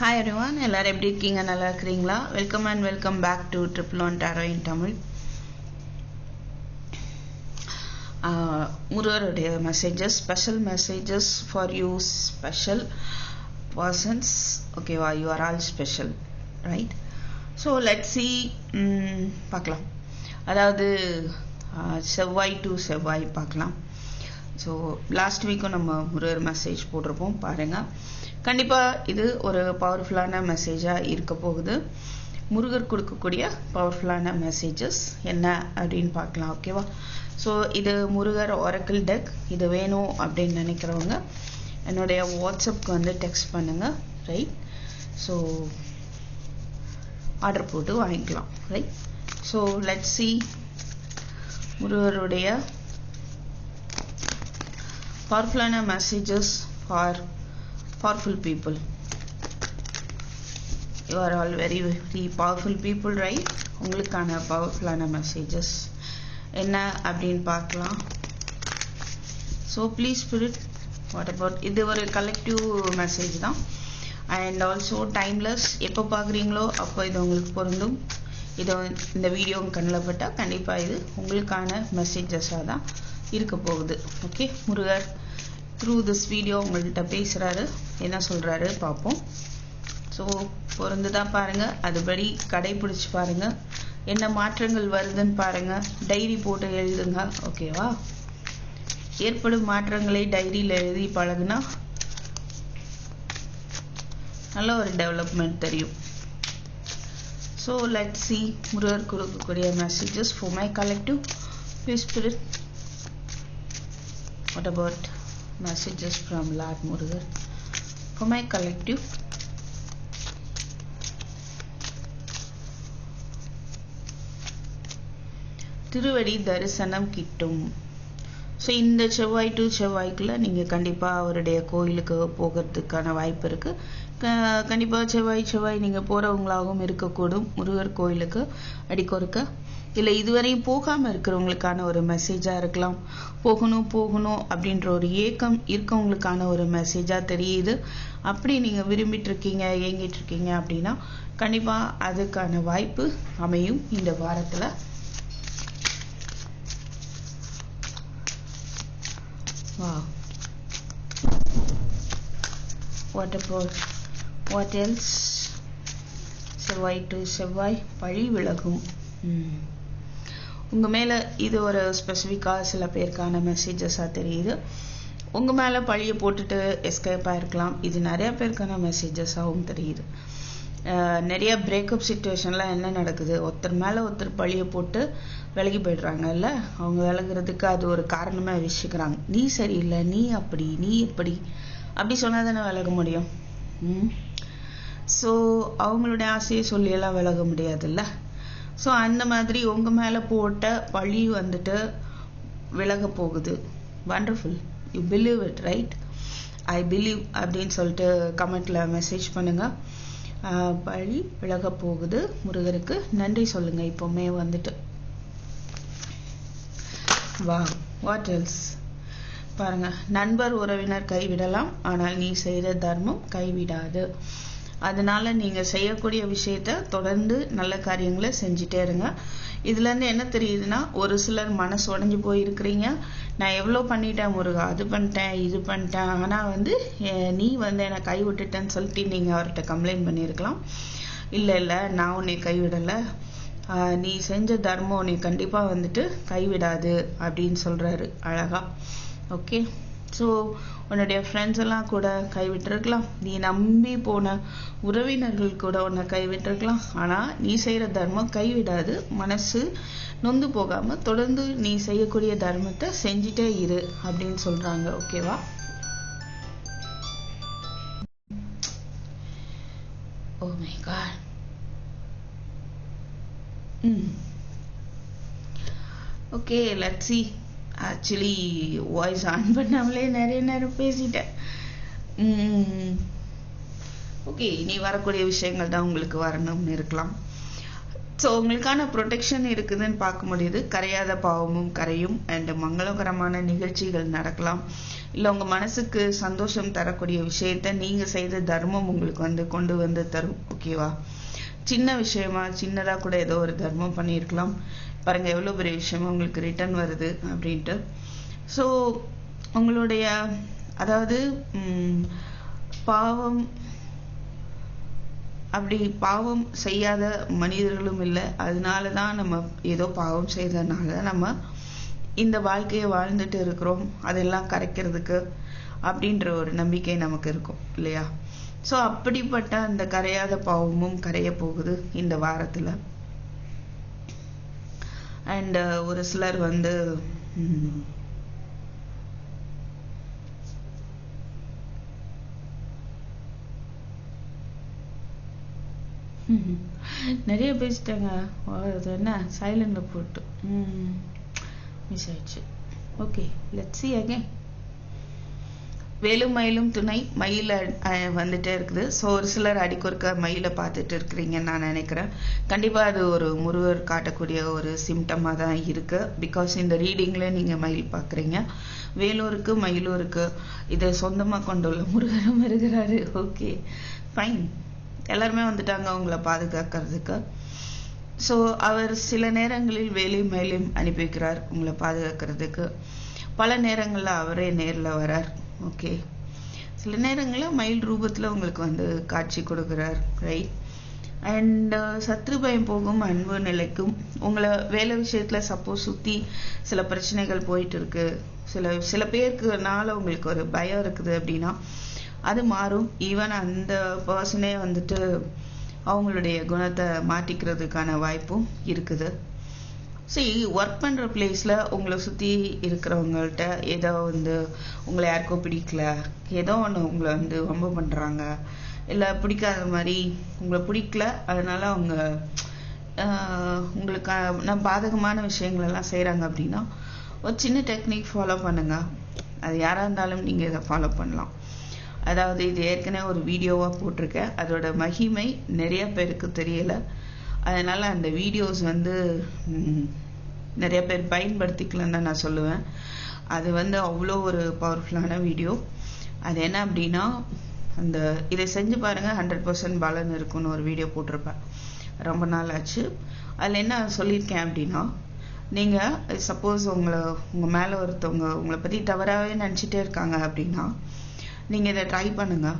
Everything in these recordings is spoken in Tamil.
ஹாய் எவ்ரிவான் எல்லோரும் எப்படி இருக்கீங்க? நல்லா இருக்கிறீங்களா? Welcome and welcome back to triple one tarot in Tamil முருகருடைய messages special messages for you special persons ஓகேவா you are all special right so let see பார்க்கலாம். அதாவது செவ்வாய் டு செவ்வாய் பார்க்கலாம். ஸோ லாஸ்ட் வீக்கும் நம்ம முருகர் மெசேஜ் போட்டிருப்போம். பாருங்கள் கண்டிப்பாக இது ஒரு பவர்ஃபுல்லான மெசேஜாக இருக்க போகுது. முருகர் கொடுக்கக்கூடிய பவர்ஃபுல்லான மெசேஜஸ் என்ன அப்படின்னு பார்க்கலாம் ஓகேவா ஸோ இது முருகர் ஒரக்கிள் டெக் இது வேணும் அப்படின்னு நினைக்கிறவங்க என்னுடைய வாட்ஸ்அப்க்கு வந்து டெக்ஸ்ட் பண்ணுங்கள் ரைட் ஸோ ஆர்டர் போட்டு வாங்கிக்கலாம் ரைட் ஸோ லெட் சி முருகருடைய பவர்ஃபுல்லான messages for powerful people. You are all very very powerful people right உங்களுக்கான பவர்ஃபுல்லான மெசேஜஸ் என்ன அப்படின்னு பார்க்கலாம். So please spirit what about இது ஒரு கலெக்டிவ் மெசேஜ் தான். அண்ட் ஆல்சோ டைம்லெஸ் எப்போ பார்க்குறீங்களோ அப்போ இது உங்களுக்கு பொருந்தும். இதை இந்த வீடியோ கண்ணில் பட்டால் கண்டிப்பாக இது உங்களுக்கான மெசேஜஸாக தான் இருக்க போகுது. Okay Murugar. Through this video உங்கள்கிட்ட பேசுகிறாரு என்ன சொல்கிறாரு பார்ப்போம் ஸோ பொருந்துதான் பாருங்கள் அதுபடி கடைபிடிச்சு பாருங்கள் என்ன மாற்றங்கள் வருதுன்னு பாருங்கள் டைரி போட்டு எழுதுங்க. ஓகேவா ஏற்படும் மாற்றங்களை டைரியில் எழுதி பழகுனா நல்ல ஒரு டெவலப்மெண்ட் தெரியும். ஸோ லெட் சி முருகர் கொடுக்கக்கூடிய messages for my collective please spirit what about messages from Lord Murugar for my collective திருவடி தரிசனம் கிட்டும். ஸோ இந்த செவ்வாய் டு செவ்வாய்க்குள்ள நீங்கள் கண்டிப்பாக அவருடைய கோயிலுக்கு போகிறதுக்கான வாய்ப்பு இருக்குது கண்டிப்பாக செவ்வாய் செவ்வாய் நீங்கள் போகிறவங்களாகவும் இருக்கக்கூடும். முருகர் கோயிலுக்கு அடிக்கொருக்க. இல்லை இதுவரையும் போகாமல் இருக்கிறவங்களுக்கான ஒரு மெசேஜாக இருக்கலாம். போகணும் போகணும் அப்படின்ற ஒரு ஏக்கம் இருக்கவங்களுக்கான ஒரு மெசேஜாக தெரியுது. அப்படி நீங்கள் விரும்பிட்டு இருக்கீங்க ஏங்கிட்டு இருக்கீங்க அப்படின்னா கண்டிப்பாக அதுக்கான வாய்ப்பு அமையும் இந்த வாரத்தில். வா வாட் அபவுட் வாட் எல்ஸ் செவ்வாய் டு செவ்வாய் பழி விலகும். உங்கள் மேலே இது ஒரு ஸ்பெசிஃபிக்காக சில பேருக்கான மெசேஜஸாக தெரியுது. உங்கள் மேலே பழியை போட்டுட்டு எஸ்கேப் ஆகிருக்கலாம் இது நிறைய பேருக்கான மெசேஜஸாகவும் தெரியுது. நிறைய பிரேக்கப் சுச்சுவேஷன்லாம் என்ன நடக்குது? ஒருத்தர் மேலே ஒருத்தர் பழியை போட்டு விலகி போயிடுறாங்கல்ல? அவங்க விலகிறதுக்கு அது ஒரு காரணமாக வச்சுக்கிறாங்க நீ சரியில்லை நீ அப்படி நீ எப்படி அப்படி சொன்னால் தானே விலக முடியும்? ம். ஸோ அவங்களுடைய ஆசையை சொல்லியெல்லாம் விலக முடியாதுல்ல? ஸோ அந்த மாதிரி உங்கள் மேலே போட்ட பழி வந்துட்டு விலக போகுது. Wonderful you believe it right I believe அப்படின்னு சொல்லிட்டு கமெண்ட்டில் மெசேஜ் பண்ணுங்கள் பழி விலக போகுது. முருகருக்கு நன்றி சொல்லுங்கள் இப்போவுமே வந்துட்டு. வா வாட் எல்ஸ் பாருங்க. நண்பர் உறவினர் கைவிடலாம். ஆனால் நீ செய்த தர்மம் கைவிடாது. அதனால் நீங்கள் செய்யக்கூடிய விஷயத்த தொடர்ந்து நல்ல காரியங்களை செஞ்சுட்டே இருங்க. இதுலேருந்து என்ன தெரியுதுன்னா ஒரு சிலர் மனசு உடஞ்சு போயிருக்கிறீங்க. நான் எவ்வளோ பண்ணிட்டேன் முருகா? அது பண்ணிட்டேன் இது பண்ணிட்டேன். ஆனால் வந்து நீ வந்து என்னை கை விட்டுட்டேன்னு சொல்லிட்டு நீங்கள் அவர்கிட்ட கம்ப்ளைண்ட் பண்ணியிருக்கலாம். இல்லை இல்லை நான் உன்னை கைவிடலை. நீ செஞ்ச தர்மம் உன்னை கண்டிப்பாக வந்துட்டு கைவிடாது அப்படின்னு சொல்கிறாரு அழகா. ஓகே? ஸோ உன்னுடைய ஃப்ரெண்ட்ஸ் எல்லாம் கூட கைவிட்டிருக்கலாம். நீ நம்பி போன உறவினர்கள் கூட உன்னை கைவிட்டிருக்கலாம். ஆனால் நீ செய்கிற தர்மம் கைவிடாது. மனசு நொந்து போகாமல் தொடர்ந்து நீ செய்யக்கூடிய தர்மத்தை செஞ்சிட்டே இரு அப்படின்னு சொல்கிறாங்க ஓகேவா oh my god hmm okay லட்சி ஆக்சுவலி வாய்ஸ் ஆன் பண்ணாமலே நிறைய நேரம் பேசிட்டேன். ஓகே இனி வரக்கூடிய விஷயங்கள் தான் உங்களுக்கு வரணும்னு இருக்கலாம். ஸோ உங்களுக்கான ப்ரொடெக்ஷன் இருக்குதுன்னு பார்க்க முடியுது கரையாத பாவமும் கரையும் அண்ட் மங்களகரமான நிகழ்ச்சிகள் நடக்கலாம். இல்லை உங்கள் மனசுக்கு சந்தோஷம் தரக்கூடிய விஷயத்த நீங்கள் செய்த தர்மம் உங்களுக்கு வந்து கொண்டு வந்து தரும். ஓகேவா சின்ன விஷயமா சின்னதாக கூட ஏதோ ஒரு தர்மம் பண்ணியிருக்கலாம். பாருங்க எவ்வளோ பெரிய விஷயம் உங்களுக்கு ரிட்டர்ன் வருது அப்படின்ட்டு. ஸோ உங்களுடைய அதாவது பாவம் அப்படி பாவம் செய்யாத மனிதர்களும் இல்லை. அதனால தான் நம்ம ஏதோ பாவம் செய்ததுனால நம்ம இந்த வாழ்க்கையை வாழ்ந்துட்டு இருக்கிறோம். அதெல்லாம் கரைக்கிறதுக்கு அப்படின்ற ஒரு நம்பிக்கை நமக்கு இருக்கும் இல்லையா? ஸோ அப்படிப்பட்ட அந்த கரையாத பாவமும் கரைய போகுது இந்த வாரத்தில். அண்ட் ஒரு சிலர் வந்து. நிறைய பேசிட்டாங்க. அது என்ன? சைலண்ட்ல போட்டு. மிஸ் ஆயிடுச்சு. Okay let's see again. வேலுமயிலும் துணை மயில வந்துட்டே இருக்குது. ஸோ ஒரு சிலர் அடிக்கொருக்க மயிலை பார்த்துட்டு இருக்கிறீங்கன்னு நான் நினைக்கிறேன். கண்டிப்பாக அது ஒரு முருகர் காட்டக்கூடிய ஒரு சிம்டமாக தான் இருக்குது பிகாஸ் இந்த ரீடிங்கில் நீங்கள் மயில் பார்க்குறீங்க. வேலூருக்கு மயிலூருக்கு இதை சொந்தமாக கொண்டுள்ள முருகரும் இருக்கிறாரு. ஓகே ஃபைன் எல்லாருமே வந்துட்டாங்க அவங்கள பாதுகாக்கிறதுக்கு. ஸோ அவர் சில நேரங்களில் வேலையும் மேலையும் அனுப்பி வைக்கிறார் உங்களை பாதுகாக்கிறதுக்கு. பல நேரங்களில் அவரே நேரில் வரார். ஓகே சில நேரங்களில் மயில் ரூபத்தில் உங்களுக்கு வந்து காட்சி கொடுக்குறார் ரைட் அண்ட் uh, சத்ரு பயம் போகும் அன்பு நிலைக்கும். உங்களை வேலை விஷயத்தில் சப்போஸ் சுற்றி சில பிரச்சனைகள் போயிட்டு இருக்கு சில சில பேருக்குனால உங்களுக்கு ஒரு பயம் இருக்குது அப்படின்னா அது மாறும். ஈவன் அந்த பர்சனே வந்துட்டு அவங்களுடைய குணத்தை மாற்றிக்கிறதுக்கான வாய்ப்பும் இருக்குது. சரி ஒர்க் பண்ணுற பிளேஸில் உங்களை சுற்றி இருக்கிறவங்கள்ட்ட ஏதோ வந்து உங்களை யாருக்கோ பிடிக்கல ஏதோ ஒன்று உங்களை வந்து ரொம்ப பண்ணுறாங்க இல்லை பிடிக்காத மாதிரி உங்களை பிடிக்கல அதனால் அவங்க உங்களுக்கு நான் பாதகமான விஷயங்களெல்லாம் செய்கிறாங்க அப்படின்னா ஒரு சின்ன டெக்னிக் ஃபாலோ பண்ணுங்கள் அது யாராக இருந்தாலும் நீங்கள் இதை ஃபாலோ பண்ணலாம். அதாவது இது ஏற்கனவே ஒரு வீடியோவாக போட்டிருக்கேன். அதோட மகிமை நிறைய பேருக்கு தெரியலை. அதனால் அந்த வீடியோஸ் வந்து நிறைய பேர் பயன்படுத்திக்கலன்னு தான் நான் சொல்லுவேன். அது வந்து அவ்வளோ ஒரு பவர்ஃபுல்லான வீடியோ அது என்ன அப்படின்னா அந்த இதை செஞ்சு பாருங்கள் ஹண்ட்ரட் பர்சன்ட் பலன் இருக்கும்னு ஒரு வீடியோ போட்டிருப்பேன். ரொம்ப நாள் ஆச்சு. அதில் என்ன சொல்லியிருக்கேன் அப்படின்னா நீங்கள் சப்போஸ் உங்களை உங்கள் மேலே ஒருத்தவங்க உங்களை பற்றி தவறாகவே நினச்சிட்டே இருக்காங்க அப்படின்னா நீங்கள் இதை ட்ரை பண்ணுங்கள்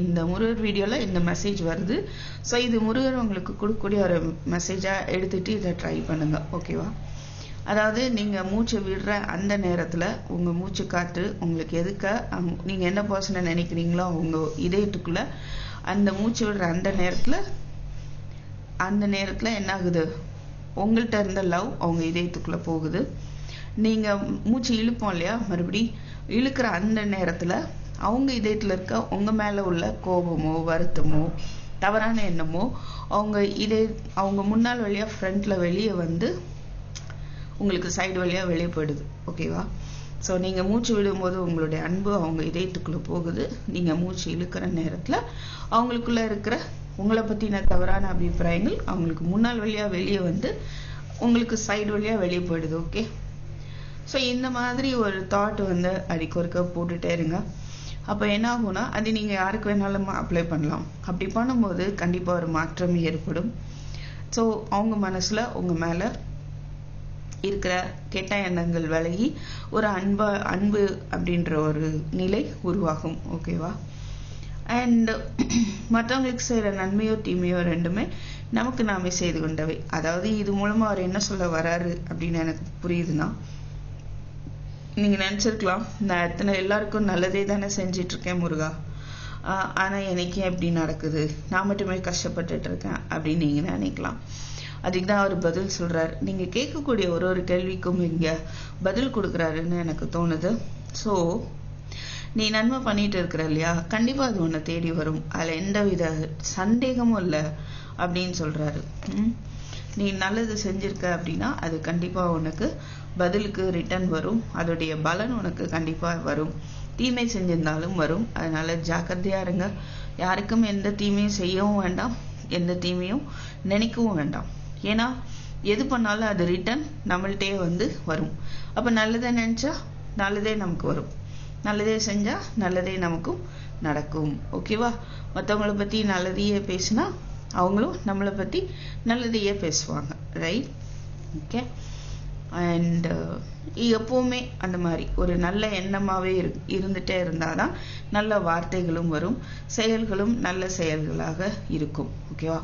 இந்த முருகர் வீடியோவில் இந்த மெசேஜ் வருது. ஸோ இது முருகர் உங்களுக்கு கொடுக்கக்கூடிய ஒரு மெசேஜாக எடுத்துட்டு இதை ட்ரை பண்ணுங்கள் ஓகேவா அதாவது நீங்கள் மூச்சு விடுற அந்த நேரத்தில் உங்கள் மூச்சு காற்று உங்களுக்கு எதுக்க நீங்கள் என்ன பர்சனை நினைக்கிறீங்களோ உங்கள் இதயத்துக்குள்ளே அந்த மூச்சு விடுற அந்த நேரத்தில் அந்த நேரத்தில் என்ன ஆகுது உங்கள்கிட்ட இருந்த லவ் அவங்க இதயத்துக்குள்ளே போகுது. நீங்கள் மூச்சு இழுப்போம் இல்லையா? மறுபடி இழுக்கிற அந்த நேரத்தில் அவங்க இதயத்தில் இருக்க உங்க மேல உள்ள கோபமோ வருத்தமோ தவறான எண்ணமோ அவங்க இதே அவங்க முன்னால் வழியாக ஃப்ரண்ட்ல வெளியே வந்து உங்களுக்கு சைடு வழியாக வெளியே போயிடுது. ஓகேவா ஸோ நீங்கள் மூச்சு விடும்போது உங்களுடைய அன்பு அவங்க இதயத்துக்குள்ள போகுது. நீங்கள் மூச்சு இழுக்கிற நேரத்தில் அவங்களுக்குள்ள இருக்கிற உங்களை பற்றின தவறான அபிப்பிராயங்கள் அவங்களுக்கு முன்னால் வழியாக வெளியே வந்து உங்களுக்கு சைடு வழியாக வெளியே போயிடுது. ஓகே ஸோ இந்த மாதிரி ஒரு தாட் வந்து அடிக்கொருக்க போட்டுட்டே இருங்க. அப்போ என்ன ஆகும்னா அது நீங்கள் யாருக்கு வேணாலும் அப்ளை பண்ணலாம். அப்படி பண்ணும்போது கண்டிப்பாக ஒரு மாற்றம் ஏற்படும். ஸோ அவங்க மனசில் உங்கள் மேலே இருக்கிற கெட்ட எண்ணங்கள் விலகி ஒரு அன்பா அன்பு அப்படின்ற ஒரு நிலை உருவாகும். ஓகேவா அண்ட் மற்றவங்களுக்கு செய்கிற நன்மையோ தீமையோ ரெண்டுமே நமக்கு நாமே செய்து கொண்டவை. அதாவது இது மூலமாக அவர் என்ன சொல்ல வராரு அப்படின்னு எனக்கு புரியுதுன்னா நீங்கள் நினச்சிருக்கலாம். நான் எத்தனை எல்லாருக்கும் நல்லதே தானே செஞ்சிட்ருக்கேன் முருகா. ஆனால் ஆனா எனக்கு நடக்குது? நான் மட்டுமே கஷ்டப்பட்டுட்டு இருக்கேன் அப்படின்னு நீங்கள் நினைக்கலாம். அதுக்கு தான் அவர் பதில் சொல்கிறார் நீங்கள் கேட்கக்கூடிய ஒரு ஒரு கேள்விக்கும் இங்கே பதில் கொடுக்குறாருன்னு எனக்கு தோணுது. ஸோ நீ நன்மை பண்ணிட்டு இருக்கிற இல்லையா? கண்டிப்பாக அது உன்னை தேடி வரும். அதில் எந்த வித சந்தேகமும் இல்லை அப்படின்னு சொல்கிறாரு ம்? நீ நல்லது செஞ்சிருக்க அப்படின்னா அது கண்டிப்பாக உனக்கு பதிலுக்கு ரிட்டர்ன் வரும். அதோடைய பலன் உனக்கு கண்டிப்பா வரும். தீமை செஞ்சிருந்தாலும் வரும். அதனால ஜாக்கிரதையா இருங்க. யாருக்கும் எந்த தீமையும் செய்யவும் வேண்டாம். எந்த தீமையும் நினைக்கவும் வேண்டாம். ஏன்னா எது பண்ணாலும் அது ரிட்டர்ன் நம்மள்ட்டே வந்து வரும். அப்போ நல்லதை நினச்சா நல்லதே நமக்கு வரும். நல்லதே செஞ்சா நல்லதே நமக்கும் நடக்கும். ஓகேவா மற்றவங்கள பற்றி நல்லதையே பேசினா அவங்களும் நம்மளை பற்றி நல்லதையே பேசுவாங்க. ரைட் ஓகே அண்டு uh, எப்பவுமே அந்த மாதிரி ஒரு நல்ல எண்ணமாகவே இரு இருந்துகிட்டே இருந்தால் தான் நல்ல வார்த்தைகளும் வரும் செயல்களும் நல்ல செயல்களாக இருக்கும். ஓகேவா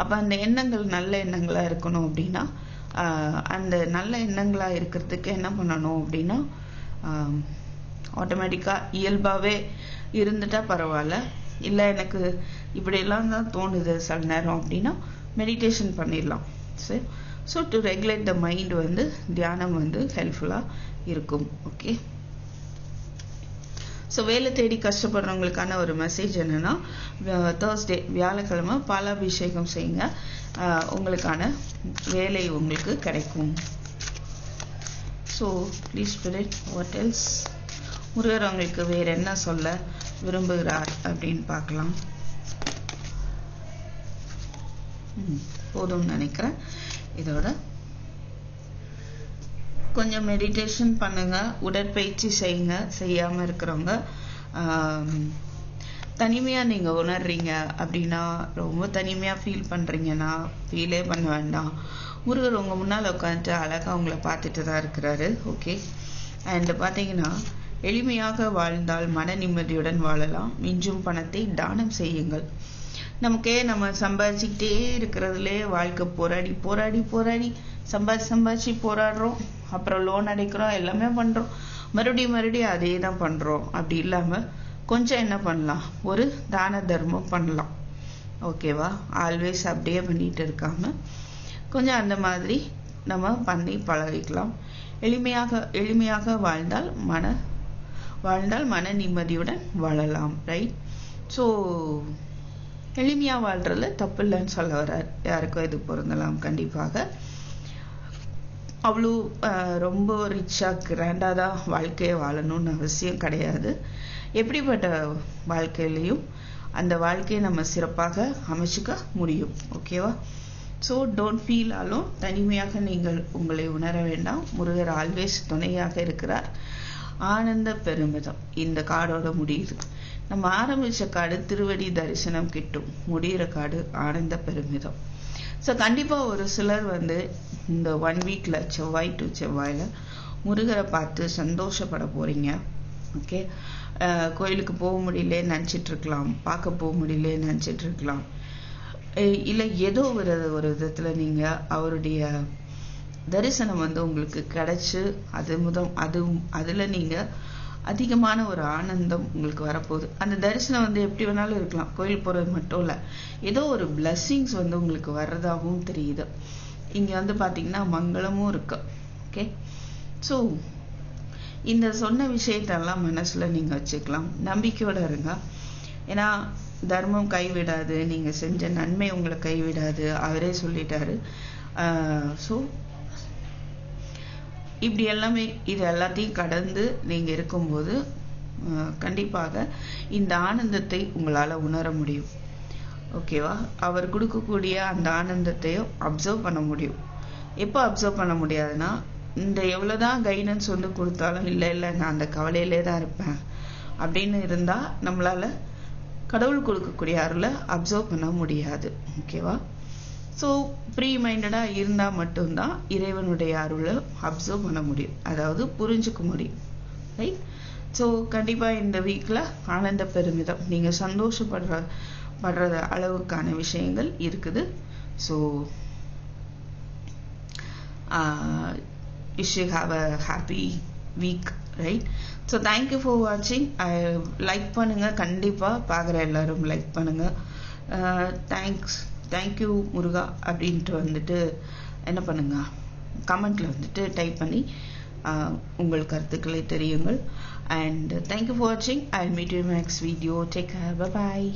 அப்போ அந்த எண்ணங்கள் நல்ல எண்ணங்களாக இருக்கணும் அப்படின்னா அந்த நல்ல எண்ணங்களாக இருக்கிறதுக்கு என்ன பண்ணணும் அப்படின்னா ஆட்டோமேட்டிக்காக இயல்பாகவே இருந்துட்டா பரவாயில்ல. இல்லை எனக்கு இப்படியெல்லாம் தான் தோணுது சில நேரம் அப்படின்னா மெடிடேஷன் பண்ணிடலாம். சரி? So to regulate the mind வந்து தியானம் வந்து ஹெல்ப்ஃபுல்லாக இருக்கும். ஓகே ஸோ வேலை தேடி கஷ்டப்படுறவங்களுக்கான ஒரு மெசேஜ் என்னன்னா தேர்ஸ்டே வியாழக்கிழமை பாலாபிஷேகம் செய்யுங்க. உங்களுக்கான வேலை உங்களுக்கு கிடைக்கும். So please spirit what else Murugar அவங்களுக்கு வேறு என்ன சொல்ல விரும்புகிறார் அப்படின்னு பார்க்கலாம். போதும்னு நினைக்கிறேன். இதோட கொஞ்சம் மெடிடேஷன் பண்ணுங்க உடற்பயிற்சி செய்யுங்க செய்யாம இருக்கிறவங்க. தனிமையா நீங்க உணர்றீங்க அப்படின்னா ரொம்ப தனிமையா ஃபீல் பண்றீங்கன்னா ஃபீலே பண்ண வேண்டாம். முருகர் உங்க முன்னால் உட்காந்துட்டு அழகா உங்களை பார்த்துட்டு தான் இருக்கிறாரு ஓகே அண்ட் பார்த்தீங்கன்னா எளிமையாக வாழ்ந்தால் மன நிம்மதியுடன் வாழலாம். மிஞ்சும் பணத்தை தானம் செய்யுங்கள். நமக்கே நம்ம சம்பாதிச்சுக்கிட்டே இருக்கிறதுலே வாழ்க்கை போராடி போராடி போராடி சம்பாதி சம்பாதிச்சு போராடுறோம். அப்புறம் லோன் அடைக்கிறோம் எல்லாமே பண்ணுறோம் மறுபடியும் மறுபடியும் அதே தான் பண்ணுறோம் அப்படி இல்லாமல் கொஞ்சம் என்ன பண்ணலாம்? ஒரு தான தர்மம் பண்ணலாம். ஓகேவா ஆல்வேஸ் அப்படியே பண்ணிட்டு இருக்காம கொஞ்சம் அந்த மாதிரி நம்ம பண்ணி பழகிக்கலாம். எளிமையாக எளிமையாக வாழ்ந்தால் மன வாழ்ந்தால் மன நிம்மதியுடன் வாழலாம். ரைட் ஸோ எளிமையாக வாழ்றதுல தப்பு இல்லைன்னு சொல்ல வர்றார். யாருக்கும் இது பொருந்தலாம் கண்டிப்பாக. அவ்வளோ ரொம்ப ரிச்சாக கிராண்டாக தான் வாழ்க்கையை வாழணும்னு அவசியம் கிடையாது. எப்படிப்பட்ட வாழ்க்கையிலையும் அந்த வாழ்க்கையை நம்ம சிறப்பாக அமைச்சுக்க முடியும். ஓகேவா ஸோ டோன்ட் ஃபீல் ஆலும் தனிமையாக நீங்கள் உங்களை உணர வேண்டாம். முருகர் ஆல்வேஸ் துணையாக இருக்கிறார். ஆனந்த பெருமிதம். இந்த காடோட முடியுது. நம்ம ஆரம்பிச்ச காடு திருவடி தரிசனம் கிட்டும். முடிகிற காடு ஆனந்த பெருமிதம். ஸோ கண்டிப்பாக ஒரு சிலர் வந்து இந்த ஒன் வீக்கில் செவ்வாய் டு செவ்வாயில் முருகரை பார்த்து சந்தோஷப்பட போகிறீங்க ஓகே கோயிலுக்கு போக முடியல நினச்சிட்டு இருக்கலாம் பார்க்க போக முடியல நினச்சிட்டு இருக்கலாம் இல்லை ஏதோ ஒரு ஒரு விதத்தில் நீங்கள் அவருடைய தரிசனம் வந்து உங்களுக்கு கிடைச்சு அது முதல் அது அதில் நீங்கள் அதிகமான ஒரு ஆனந்தம் உங்களுக்கு வரப்போகுது. அந்த தரிசனம் வந்து எப்படி வேணாலும் இருக்கலாம். கோயில் போகிறது மட்டும் இல்லை. ஏதோ ஒரு பிளஸ்ஸிங்ஸ் வந்து உங்களுக்கு வர்றதாகவும் தெரியுது. இங்கே வந்து பார்த்தீங்கன்னா மங்களமும் இருக்கு. ஓகே ஸோ இந்த சொன்ன விஷயத்தெல்லாம் மனசில் நீங்கள் வச்சுக்கலாம். நம்பிக்கையோடு இருங்க. ஏன்னா தர்மம் கைவிடாது. நீங்கள் செஞ்ச நன்மை உங்களை கைவிடாது. அவரே சொல்லிட்டாரு. ஸோ இப்படி எல்லாமே இது எல்லாத்தையும் கடந்து நீங்கள் இருக்கும்போது கண்டிப்பாக இந்த ஆனந்தத்தை உங்களால் உணர முடியும். ஓகேவா அவர் கொடுக்கக்கூடிய அந்த ஆனந்தத்தையும் அப்சர்வ் பண்ண முடியும். எப்போ அப்சர்வ் பண்ண முடியாதுன்னா இந்த எவ்வளோதான் கைடன்ஸ் வந்து கொடுத்தாலும் இல்லை இல்லை நான் அந்த கவலையிலே தான் இருப்பேன். அப்படின்னு இருந்தால் நம்மளால் கடவுள் கொடுக்கக்கூடிய அருளை அப்சர்வ் பண்ண முடியாது. ஓகேவா ஸோ ப்ரீ மைண்டடாக இருந்தால் மட்டும்தான் இறைவனுடைய அருளை அப்சர்வ் பண்ண முடியும். அதாவது புரிஞ்சுக்க முடியும். ரைட் ஸோ கண்டிப்பாக இந்த வீக்கில் ஆனந்த பெருமிதம். நீங்கள் சந்தோஷப்படுற படுற அளவுக்கான விஷயங்கள் இருக்குது. So you have a happy week right so thank you for வாட்சிங் லைக் பண்ணுங்கள் கண்டிப்பாக பார்க்குற எல்லாரும் லைக் பண்ணுங்கள் தேங்க்ஸ் uh, தேங்க்யூ முருகா அப்படின்ட்டு வந்துட்டு என்ன பண்ணுங்க? கமெண்ட்டில் வந்துட்டு டைப் பண்ணி உங்கள் கருத்துக்களை தெரியுங்கள். அண்ட் தேங்க்யூ ஃபார் வாட்சிங் I meet you next video take care bye